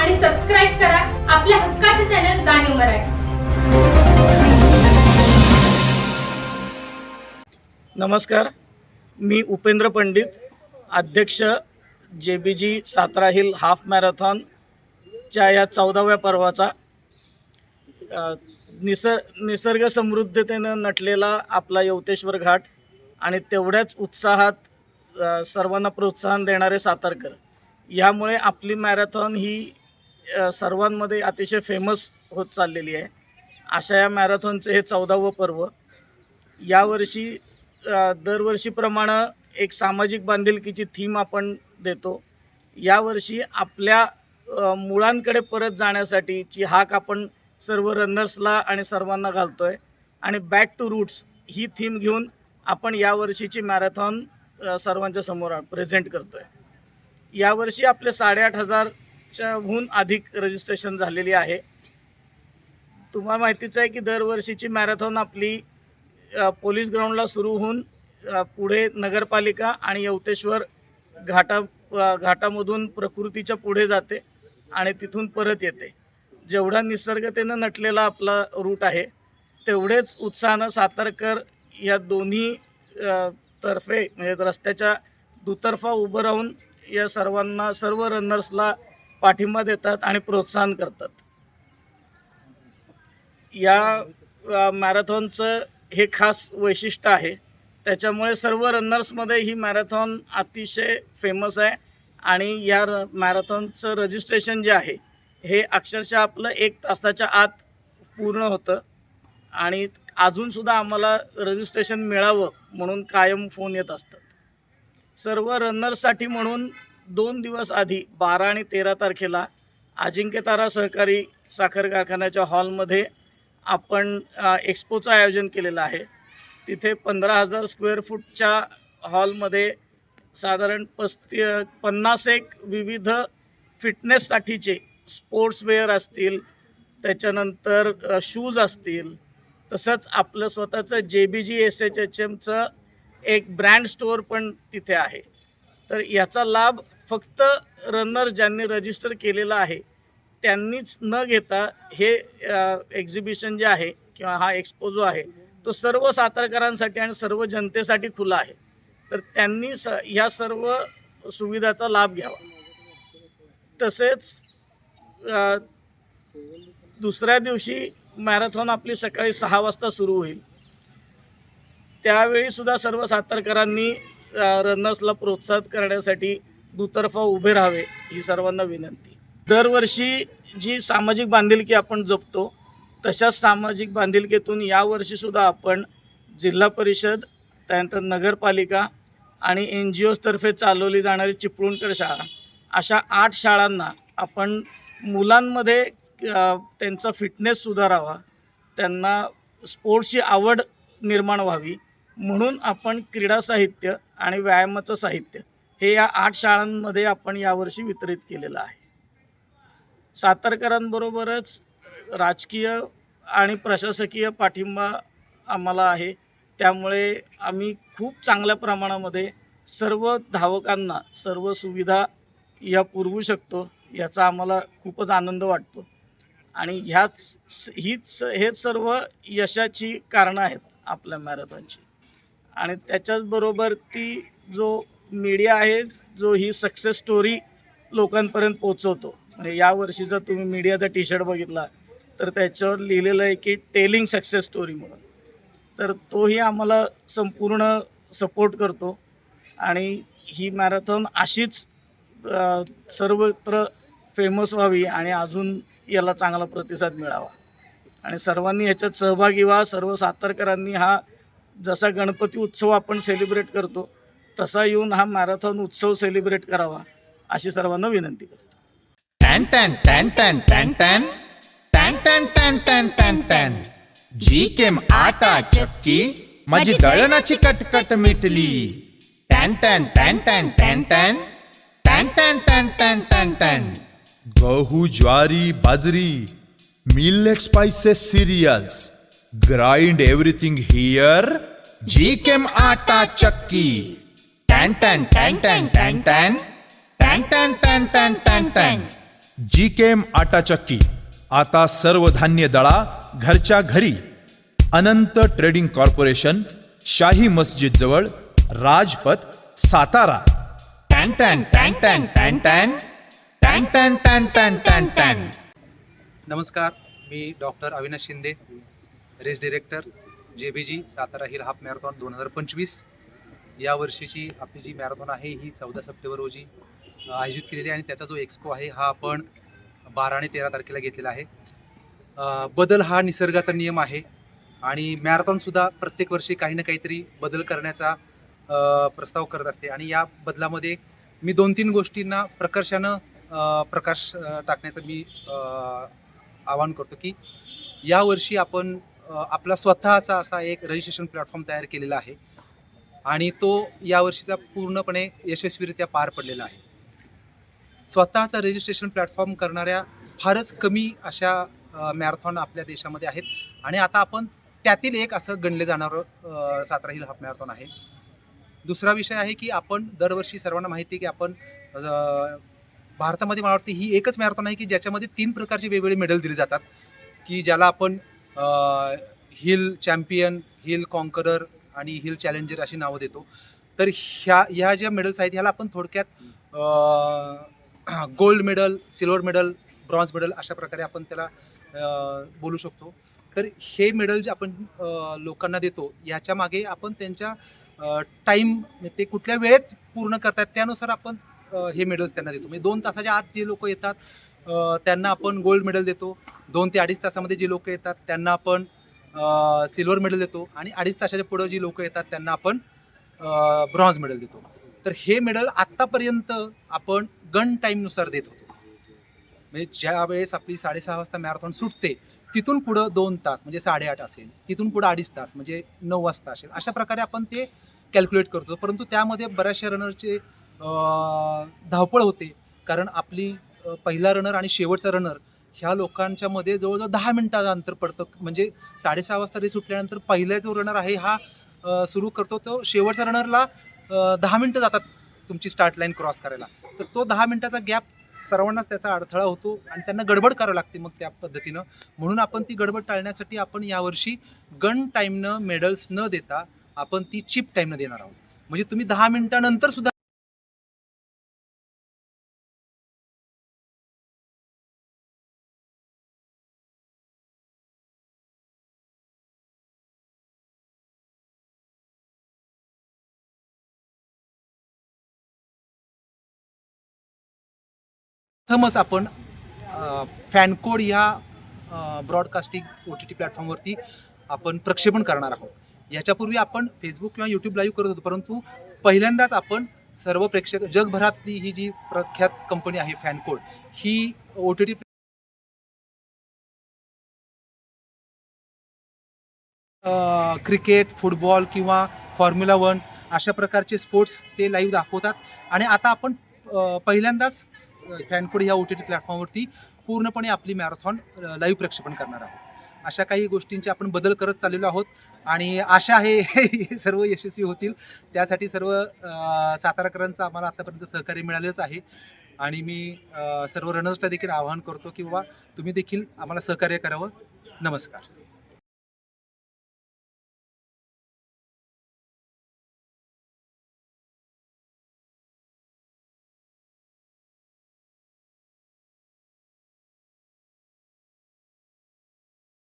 आणि सबस्क्राईब करा आपल्या हक्काचं चॅनल जाणीव मराठी. नमस्कार. मी उपेंद्र पंडित अध्यक्ष J B G Satara hill half मॅरेथॉनच्या या चौदाव्या पर्वाचा निसर निसर्ग समृद्धतेनं नटलेला आपला यवतेश्वर घाट आणि तेवढ्याच उत्साहात सर्वांना प्रोत्साहन देणारे सातारकर. यामुळे आपली मॅरेथॉन ही सर्वांमध्ये अतिशय फेमस होत चाललेली आहे. अशा या मॅरेथॉनचं हे चौदावं पर्व. यावर्षी दरवर्षीप्रमाणे एक सामाजिक बांधिलकीची थीम आपण देतो. यावर्षी आपल्या मुळांकडे परत जाण्यासाठीची हाक आपण सर्व रनर्सला आणि सर्वांना घालतो आहे आणि बॅक टू रूट्स ही थीम घेऊन आपण यावर्षीची मॅरेथॉन सर्वांच्या समोर प्रेझेंट करतो आहे यावर्षी आपले साडेआठ हजार च्याहून अधिक रजिस्ट्रेशन झालेली आहे. तुम्हाला माहितीच आहे की दरवर्षीची मॅरेथॉन आपली पोलीस ग्राउंडला सुरू होऊन पुढे नगरपालिका आणि यवतेश्वर घाटा घाटामधून प्रकृतीच्या पुढे जाते आणि तिथून परत येते. जेवढा निसर्गतेनं नटलेला आपला रूट आहे तेवढेच उत्साहानं सातारकर या दोन्ही तर्फे म्हणजे रस्त्याच्या दुतर्फा उभं राहून या सर्वांना सर्व रनर्सला पाठिंबा देतात आणि प्रोत्साहन करतात. या मॅरेथॉनचं हे खास वैशिष्ट्य आहे. त्याच्यामुळे सर्व रनर्समध्ये ही मॅरेथॉन अतिशय फेमस आहे आणि या र मॅरेथॉनचं रजिस्ट्रेशन जे आहे हे अक्षरशः आपलं एक तासाच्या आत पूर्ण होतं आणि अजूनसुद्धा आम्हाला रजिस्ट्रेशन मिळावं म्हणून कायम फोन येत असतात. सर्व रनर्ससाठी म्हणून दोन दिवस आधी बारा आणि तेरा तारखेला अजिंक्यतारा सहकारी साखर कारखान्याच्या हॉलमध्ये आपण एक्सपोचं एक्स्पोचं आयोजन केलेलं आहे. तिथे पंधरा हजार स्क्वेअर फूटच्या हॉलमध्ये साधारण पस्ती पन्नास एक विविध फिटनेससाठीचे स्पोर्ट्सवेअर असतील त्याच्यानंतर शूज असतील तसंच आपलं स्वतःचं J B G S H H एमचं एक ब्रँड स्टोअर पण तिथे आहे. तर याचा लाभ फक्त रनर ज्यांनी रजिस्टर केलेलं आहे त्यांनीच न घेता हे एक्झिबिशन जे आहे किंवा हा एक्सपो जो आहे तो सर्व सातारकरांसाठी आणि सर्व जनतेसाठी खुला आहे. तर त्यांनी स ह्या सर्व सुविधाचा लाभ घ्यावा. तसेच दुसऱ्या दिवशी मॅरेथॉन आपली सकाळी सहा वाजता सुरू होईल. त्यावेळीसुद्धा सर्व सातारकरांनी रनर्सला प्रोत्साहित करण्यासाठी दुतर्फा उभे राहावे ही सर्वांना विनंती. दरवर्षी जी सामाजिक बांधिलकी आपण जपतो तशाच सामाजिक बांधिलकीतून यावर्षीसुद्धा आपण जिल्हा परिषद त्यानंतर नगरपालिका आणि एन जी ओजतर्फे चालवली जाणारी चिपळूणकर शाळा अशा आठ शाळांना आपण मुलांमध्ये त्यांचा फिटनेस सुधारावा त्यांना स्पोर्ट्सची आवड निर्माण व्हावी म्हणून आपण क्रीडा साहित्य आणि व्यायामाचं साहित्य हे या आठ शाळांमध्ये आपण यावर्षी वितरित केलेलं आहे. सातारकरांबरोबरच राजकीय आणि प्रशासकीय पाठिंबा आम्हाला आहे. त्यामुळे आम्ही खूप चांगल्या प्रमाणामध्ये सर्व धावकांना सर्व सुविधा या पुरवू शकतो याचा आम्हाला खूपच आनंद वाटतो. आणि ह्याच हीच हेच सर्व यशाची कारणं आहेत आपल्या मॅरेथॉनची. आणि त्याच्याचबरोबर ती जो मीडिया आहे जो ही सक्सेस स्टोरी लोकांपर्यंत पोचवतो म्हणजे यावर्षी जर तुम्ही मीडियाचा टी शर्ट बघितला तर त्याच्यावर लिहिलेलं आहे की टेलिंग सक्सेस स्टोरी म्हणून. तर तोही आम्हाला संपूर्ण सपोर्ट करतो. आणि ही मॅरेथॉन अशीच सर्वत्र फेमस व्हावी आणि अजून याला चांगला प्रतिसाद मिळावा. आणि सर्वांनी ह्याच्यात सहभागी व्हा. सर्व सातारकरांनी हा जसा गणपती उत्सव आपण सेलिब्रेट करतो तसा येऊन हा मॅरेथॉन उत्सव सेलिब्रेट करावा अशी सर्वांना विनंती करतो टॅन टॅन टॅन टॅन टॅन टॅन टॅन टॅन टॅन टॅन टॅन टॅन जी केम आटा चक्की माझी दळणाची कटकट मिटली टॅन टॅन टॅन टॅन टॅन टॅन टॅन टॅन टॅन टॅन टॅन टॅन गहू ज्वारी बाजरी millet spices cereals grind everything here G Kem Atta Chakki tan टॅन टॅन टॅन टॅन टॅन टॅन टॅन टॅन टॅन टॅन टॅन जी केम आटा चक्की आता सर्व धान्य दळा घरच्या घरी अनंत ट्रेडिंग कॉर्पोरेशन शाही मस्जिद जवळ राजपथ सातारा टॅन टॅन टॅन टॅन टॅन टॅन टॅन टॅन टॅन टॅन टॅन टॅन नमस्कार मी doctor Avinash Shinde race director J B G Satara hill half marathon दोन हजार पंचवीस या वर्षीची आपली जी मॅरेथॉन आहे ही चौदा सप्टेंबर रोजी आयोजित केलेली आहे आणि त्याचा जो एक्सपो आहे हा आपण बारा आणि तेरा तारखेला घेतलेला आहे. बदल हा निसर्गाचा नियम आहे आणि मॅरेथॉनसुद्धा प्रत्येक वर्षी काही ना काहीतरी बदल करण्याचा प्रस्ताव करत असते. आणि या बदलामध्ये मी दोन तीन गोष्टींना प्रकर्षानं प्रकाश टाकण्याचं मी आवाहन करतो की यावर्षी आपण आपला स्वतःचा असा एक रजिस्ट्रेशन प्लॅटफॉर्म तयार केलेला आहे. आणि तो यावर्षीचा पूर्णपणे यशस्वीरित्या पार पडलेला आहे. स्वतःचा रजिस्ट्रेशन प्लॅटफॉर्म करणाऱ्या फारच कमी अशा मॅरेथॉन आपल्या देशामध्ये आहेत. आणि आता आपण त्यातील एक असं गणले जाणारं सातारा हिल हाफ मॅरेथॉन आहे. दुसरा विषय आहे की आपण दरवर्षी सर्वांना माहिती आहे की आपण भारतामध्ये मला वाटते ही एकच मॅरेथॉन आहे की ज्याच्यामध्ये तीन प्रकारचे वेगवेगळे मेडल दिले जातात. की ज्याला आपण हिल चॅम्पियन हिल कॉन्करर आणि हिल चॅलेंजर अशी नावं देतो. तर ह्या ह्या ज्या मेडल्स आहेत ह्याला आपण थोडक्यात gold medal silver medal bronze medal अशा प्रकारे आपण त्याला बोलू शकतो. तर हे मेडल जे आपण लोकांना देतो याच्या मागे आपण त्यांच्या टाईम म्हणजे ते कुठल्या वेळेत पूर्ण करतात त्यानुसार आपण हे मेडल्स त्यांना देतो. म्हणजे दोन तासाच्या आत जे लोक येतात त्यांना आपण गोल्ड मेडल देतो. दोन ते अडीच तासामध्ये जे लोक येतात त्यांना आपण सिल्वर मेडल देतो आणि अडीच तासाच्या पुढं जी लोक येतात त्यांना आपण ब्रॉन्झ मेडल देतो. तर हे मेडल आत्तापर्यंत आपण गन टाईमनुसार देत होतो. म्हणजे ज्या वेळेस आपली साडेसहा वाजता मॅरेथॉन सुटते तिथून पुढं दोन तास म्हणजे साडेआठ असेल तिथून पुढं अडीच तास म्हणजे नऊ वाजता असेल अशा प्रकारे आपण ते कॅल्क्युलेट करतो परंतु त्यामध्ये बऱ्याचशा रनरचे धावपळ होते. कारण आपली पहिला रनर आणि शेवटचा रनर ह्या लोकांच्या मध्ये जवळजवळ दहा मिनिटाचं अंतर पडतं. म्हणजे साडेसहा वाजता रेस सुटल्यानंतर पहिला जो रनर आहे हा सुरू करतो. तो शेवटच्या रनरला दहा मिनटं जातात तुमची स्टार्ट लाईन क्रॉस करायला. तर तो दहा मिनिटाचा गॅप सर्वांनाच त्याचा अडथळा होतो आणि त्यांना गडबड करावी लागते मग त्या पद्धतीनं. म्हणून आपण ती गडबड टाळण्यासाठी आपण यावर्षी गन टाईमनं मेडल्स न देता आपण ती चिप टाईमनं देणार आहोत. म्हणजे तुम्ही दहा मिनिटानंतर सुद्धा प्रथमच आपण फॅनकोड ह्या ब्रॉडकास्टिंग ओ टी टी प्लॅटफॉर्मवरती आपण प्रक्षेपण करणार आहोत. याच्यापूर्वी आपण फेसबुक किंवा यूट्यूब लाईव्ह करत होतो परंतु पहिल्यांदाच आपण सर्व प्रेक्षक जगभरातली ही जी प्रख्यात कंपनी आहे फॅनकोड ही O T T cricket football किंवा फॉर्म्युला वन अशा प्रकारचे स्पोर्ट्स ते लाईव्ह दाखवतात. आणि आता आपण पहिल्यांदाच फॅनकोड ह्या ओ टी टी प्लॅटफॉर्मवरती पूर्णपणे आपली मॅरेथॉन लाईव्ह प्रक्षेपण करणार आहोत. अशा काही गोष्टींचे आपण बदल करत चाललेलो आहोत आणि आशा आहे हे सर्व यशस्वी होतील. त्यासाठी सर्व साताराकरांचं आम्हाला आतापर्यंत सहकार्य मिळालेच आहे. आणि मी सर्व रनर्सला देखील आवाहन करतो की बाबा तुम्ही देखील आम्हाला सहकार्य करावं. नमस्कार.